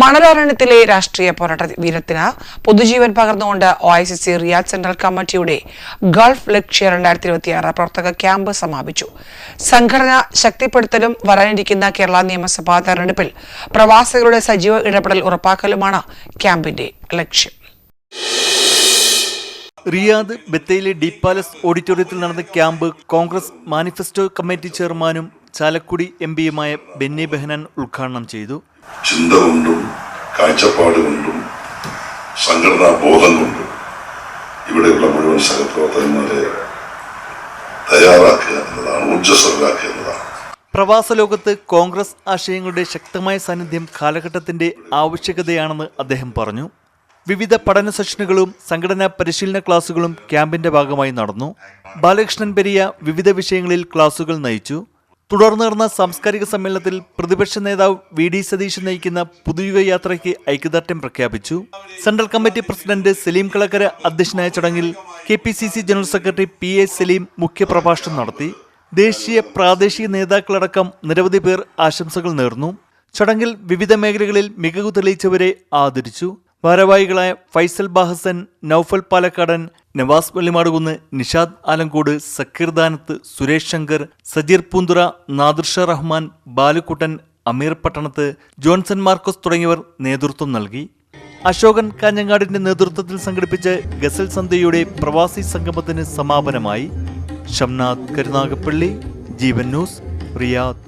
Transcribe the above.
മണലാരണ്യത്തിലെ രാഷ്ട്രീയ പോരാട്ട വീരത്തിന് പൊതുജീവൻ പകർന്നുകൊണ്ട് O I C C Riyadh central കമ്മിറ്റിയുടെ ഗൾഫ് ലക്ഷ്യ രണ്ടായിരത്തി ഇരുപത്തിയാറ് പ്രവർത്തക ക്യാമ്പ് സമാപിച്ചു. സംഘടന ശക്തിപ്പെടുത്തലും വരാനിരിക്കുന്ന കേരള നിയമസഭാ തെരഞ്ഞെടുപ്പിൽ പ്രവാസികളുടെ സജീവ ഇടപെടൽ ഉറപ്പാക്കലുമാണ് ക്യാമ്പിന്റെ ലക്ഷ്യം. റിയാദ് ബത്തേയിലെ ഡി പാലസ് ഓഡിറ്റോറിയത്തിൽ നടന്ന ക്യാമ്പ് കോൺഗ്രസ് മാനിഫെസ്റ്റോ കമ്മിറ്റി ചെയർമാനും ചാലക്കുടി എം പിയുമായ ബെന്നി ബെഹനാൻ ഉദ്ഘാടനം ചെയ്തു. ചിന്ത കൊണ്ടും കാഴ്ചപ്പാട് കൊണ്ടും സംഘടനാ ബോധം കൊണ്ടും ഇവിടെയുള്ള മുഴുവൻ സഹപ്രവർത്തകന്മാരെ തയ്യാറാക്കുക എന്നതാണ് ഊർജസ്വരരാക്കുക എന്നതാണ്. പ്രവാസ ലോകത്ത് കോൺഗ്രസ് ആശയങ്ങളുടെ ശക്തമായ സാന്നിധ്യം കാലഘട്ടത്തിന്റെ ആവശ്യകതയാണെന്ന് അദ്ദേഹം പറഞ്ഞു. വിവിധ പഠന സെഷനുകളും സംഘടനാ പരിശീലന ക്ലാസുകളും ക്യാമ്പിന്റെ ഭാഗമായി നടന്നു. ബാലകൃഷ്ണൻ പെരിയ വിവിധ വിഷയങ്ങളിൽ ക്ലാസുകൾ നയിച്ചു. തുടർന്ന് നടന്ന സാംസ്കാരിക സമ്മേളനത്തിൽ പ്രതിപക്ഷ നേതാവ് വി ഡി സതീശൻ നയിക്കുന്ന പുതുയുഗ യാത്രയ്ക്ക് ഐക്യദാർഢ്യം പ്രഖ്യാപിച്ചു. Central committee president Saleem Kalakkara അധ്യക്ഷനായ ചടങ്ങിൽ K P C C general secretary P A Saleem മുഖ്യപ്രഭാഷണം നടത്തി. ദേശീയ പ്രാദേശിക നേതാക്കളടക്കം നിരവധി പേർ ആശംസകൾ നേർന്നു. ചടങ്ങിൽ വിവിധ മേഖലകളിൽ മികവ് തെളിയിച്ചവരെ ആദരിച്ചു. ഭാരവാഹികളായ ഫൈസൽ ബാഹസൻ നൌഫൽ പാലക്കാടൻ നവാസ് വെള്ളിമാടുകുന്ന് നിഷാദ് ആലങ്കോട് സക്കീർ ദാനത്ത് സുരേഷ് ശങ്കർ സജീർ പൂന്തുറ നാദിർഷ റഹ്മാൻ ബാലുക്കുട്ടൻ അമീർ പട്ടണത്ത് ജോൺസൺ മാർക്കോസ് തുടങ്ങിയവർ നേതൃത്വം നൽകി. അശോകൻ കാഞ്ഞങ്ങാടിന്റെ നേതൃത്വത്തിൽ സംഘടിപ്പിച്ച ഗസൽ സന്ധ്യയുടെ പ്രവാസി സംഗമത്തിന് സമാപനമായി. Shamnath Karunagappally Jeevan news Riyadh.